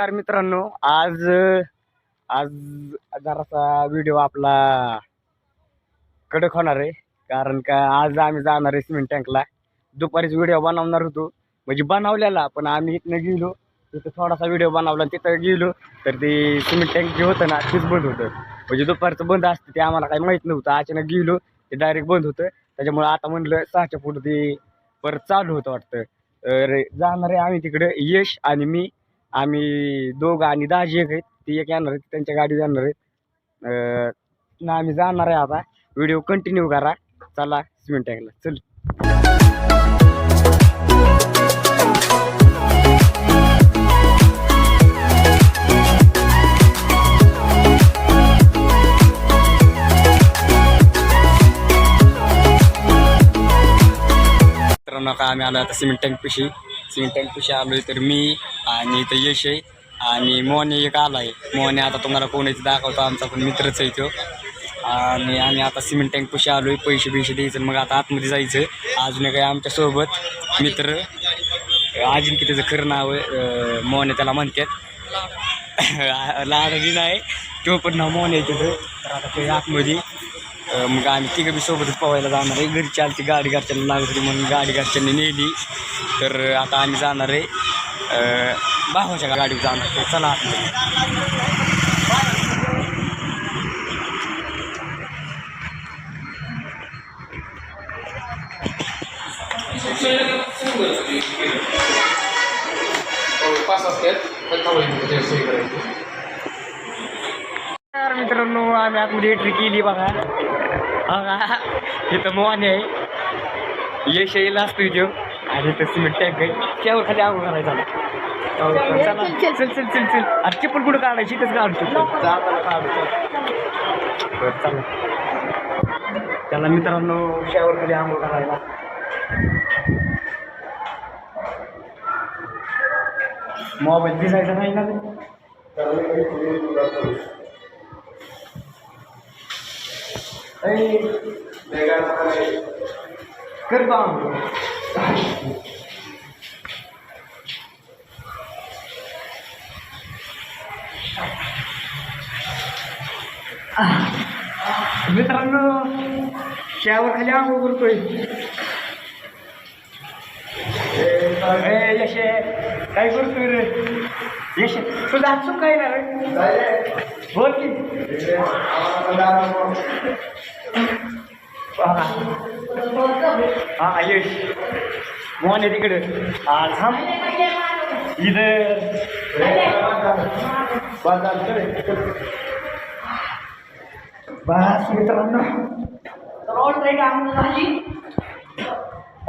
नमस्कार मित्रांनो आज आज जरासा व्हिडिओ आपला कडक होणार आहे. कारण का आज आम्ही जाणार आहे सिमेंट टँकला दुपारीच व्हिडिओ बनवणार होतो. म्हणजे बनवलेला पण आम्ही इथनं गेलो. तिथं थोडासा व्हिडिओ बनवला आणि तिथं गेलो. तर ते सिमेंट टँक जे होतं ना तेच बंद होतं. म्हणजे दुपारचं बंद असतं ते आम्हाला काही माहीत नव्हतं. अचानक गेलो ते डायरेक्ट बंद होतं. त्याच्यामुळे आता म्हणलं सहाच्या पुढं ते परत चालू होतं वाटतं. तर जाणार आहे आम्ही तिकडे यश आणि मी. आम्ही दोघं आणि दाजी एक आहेत. ती एक येणार आहेत त्यांच्या गाडी जाणार आहेत ना आम्ही जाणार आहे आता. व्हिडिओ कंटिन्यू करा. चला सिमेंट टँकला चल. का आम्ही आलो आता सिमेंट टँक पिशी सिमेंट टँकपिशी आलो आहे तर मी आणि इथं यश आहे आणि मोहन एक आलाय. मोहने आता तुम्हाला कोणाची दाखवतो. आमचा पण मित्रच आहे तो. आणि आम्ही आता सिमेंट टँक आलो आहे पैसे बिशे द्यायचं मग आता आतमध्ये जायचं. अजून एक आमच्यासोबत मित्र. अजून की त्याचं खरं नाव आहे. अं, मोहने त्याला म्हणतात. लाडली नाही. तो पण नाव मोहन आहे तिथं तर आता ते आतमध्ये. मग आम्ही तिघं बी सोबतच पोहायला जाणार आहे घरी चालती गाडी घरच्यांना लागत होती म्हणून गाडी घरच्यांनी नेली तर आता आम्ही जाणार आहे अं, भावाच्या गाडीवर जाणार तर चला आतमध्ये. पाच असतात पण थांबायचं सोयी करायची तर मित्रांनो आम्ही आतमध्ये एंट्री केली बघा बघा. इथं मोहन आहे. यश येईल असतो इथं आणि इथं सिमेंट टँक आहे. त्यावर खाली आंघोळ करायचा चला चल चल. चल चल चल. अरे चप्पल कुठं काढायची? इथंच काढतो बरं चला. त्याला मित्रांनो शावर खाली आंघोळ करायला मोबाईल दिसायचा नाही ना करतो आंघोळ मित्रांनो शावर खाली आंघोळ करतोय. ए, यश काय करतोय रे? यश तुझा हात काय ना रे बोल की. हा. यश मोहन आहे तिकडे. हा थांब. इथं. बस मित्रांनो.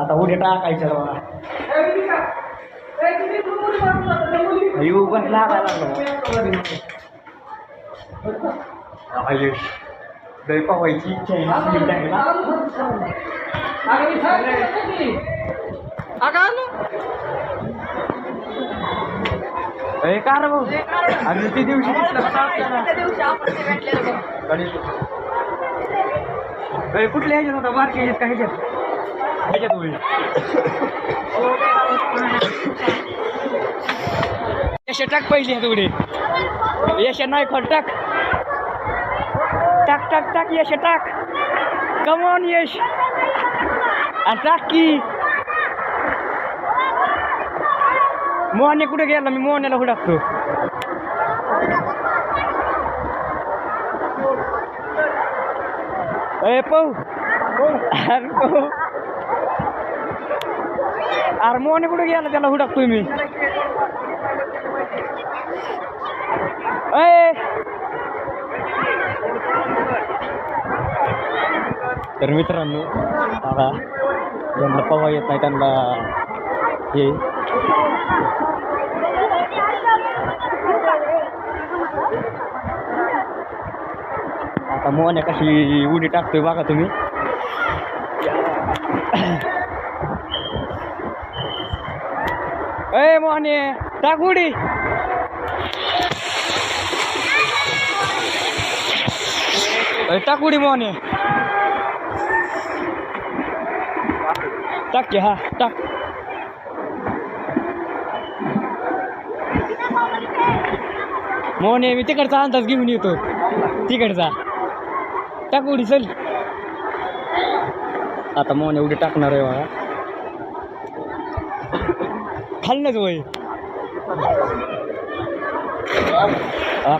आता उद्या टाकायचं बाबा येऊ बस लागायला लागला. हा, दही पावायची इच्छा आहे ना का रे भाऊ. आणि ते दिवशी कुठल्या ह्याच्यात होता? बारके ह्याच्यात का ह्याच्यात? ह्याच्यात होईल. यश पाहिजे ह्या ह्यात उडे यश नाही खोल टाक। टाक टाक टाक यश टाक। कमॉन यश आणि टाक की। मोहने कुठे गेला? मी मोहनेला हुडाकतो। ए पाहू अरे पाहू अरे मोहने कुठे गेला? त्याला हुडाकतोय मी ए तर मित्रांनो आता ज्यांना पवा येत नाही त्यांना हे आता मोहने कशी उडी टाकतोय बघा तुम्ही ए मोहने टाक उडी टाक उडी मोहने टाक की हा टाक. मोने मी तिकडचा अंदाज घेऊन येतो. तिकडचा. टाक उडी चल. आता मोने उडी टाकणार आहे बघा खाल्लंच वय.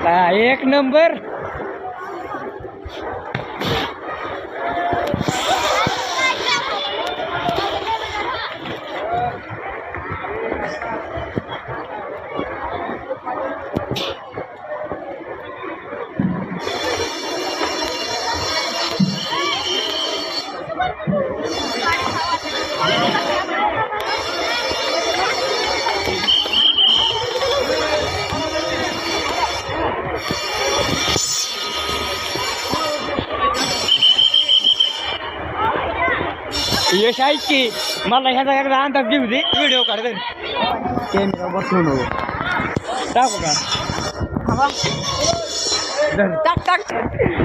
काय एक नंबर. यश ऐक की. मला ह्याचा एकदा अंदाज घेऊ दे. व्हिडिओ काढ दे कॅमेरा बसवू नको टाकू का? धर. टाक टाक.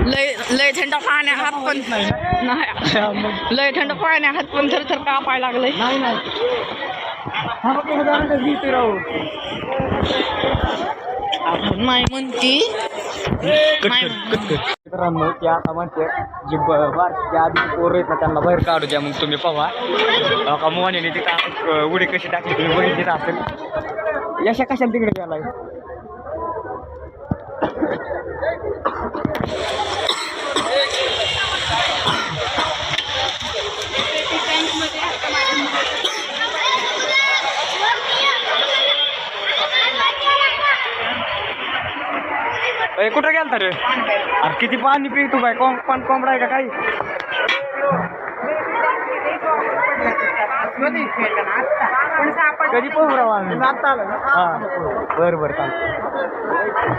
लय लय थंड पाण्या हात पण नाही. लय थंड पाण्या हात पण थर थर कापाय लागलंय नाही हा आपण नाही म्हणती नाही म्हणती. मित्रांनो त्या आता म्हणते जे ब- बारकीचे आधी पोरं आहेत ना त्यांना बाहेर काढू द्या मग तुम्ही पहा का मोहनेने ती का उडी कशी टाकली तुम्ही बघितलीच असेल. यशा कशाला तिकडे गेला ए, कुठं गेलता रे? अरे किती पाणी पी तू बाय कोंब पण कोंबडा आहे का काही? कधी पोहू राव आम्ही हा. बरं बरं चालतं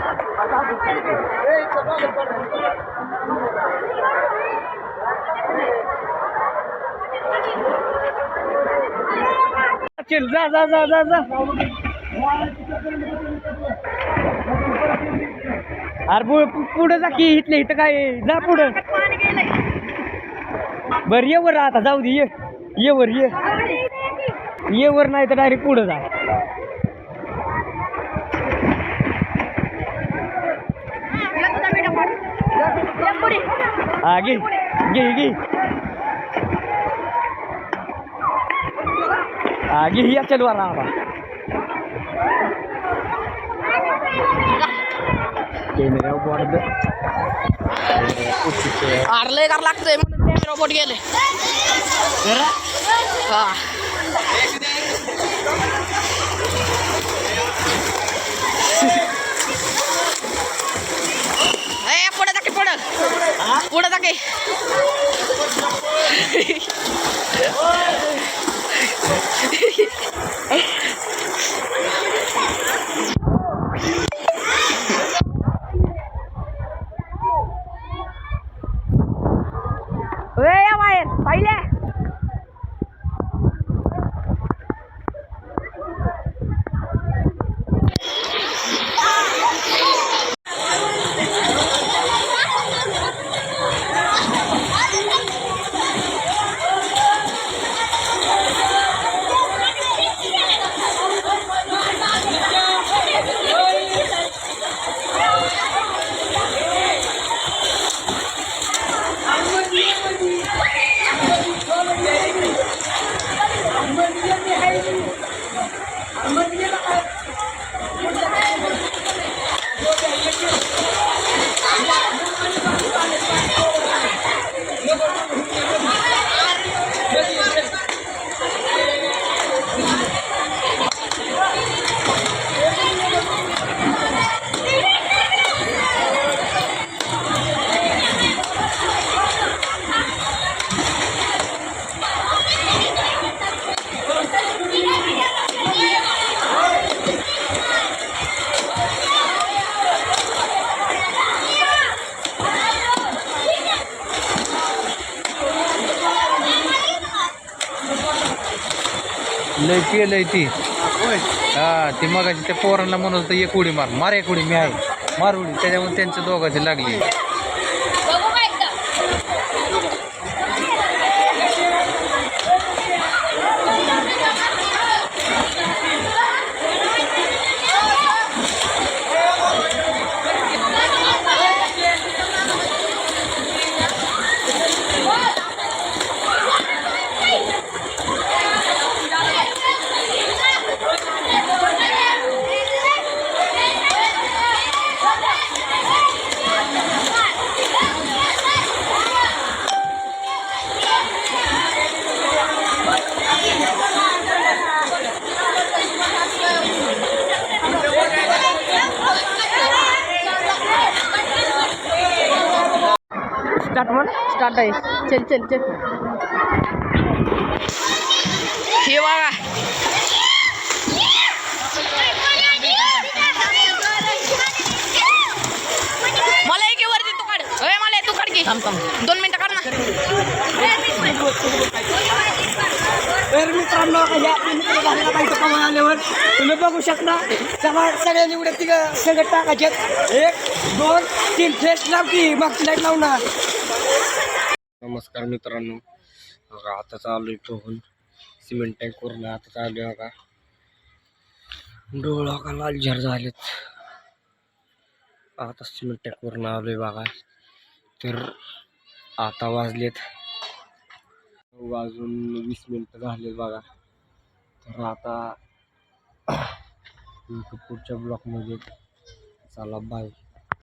चल जा जा जा जा जा. अरे पु- पुढं जा की इथले इथं काय जा पुढं. बर ये वर आता जाऊ दे ये. ये वर ये. ये वर नाही तर डायरेक्ट पुढं जा. हा घे घे घे. हा घे या चल वर कॅमेरा बोर्ड अरे लय गार लागतंय. म्हणून कॅमेरा बोट गेले. हा. ए पुढे जाके पुढं. पुढे जाके बाहेर लय केलंय ती. हा ती मगाशी त्या पोरांना म्हणत होतं एक उडी मार मार एक उडी मी आहे. मार उडी त्याच्यामुळे त्यांच्या दोघांची लागली. स्टार्ट म्हण स्टार्ट आहे. चल चल चल. हे बघा. मला एक वरती तू काढ. अय मला तू काढ की. दोन मिनिटं काढ ना. तर मित्रांनो या कमान आल्यावर तुम्ही बघू शकता सगळ्या सगळ्यांनी उड्या तिघ सगळे टाकायचे. एक दोन तीन फेस लाव की मागची लाइट लावणार नमस्कार मित्रांनो. बघा आता चालू आहे पोहून सिमेंट टँकवरून आता चालू आहे बघा. डोळा का लालझर झालेत. आता सिमेंट टँकवरून आलो आहे बघा. तर आता वाजलेत. वाजून वीस मिनटं झालेत बघा. तर आता पुढच्या ब्लॉकमध्ये चला बाय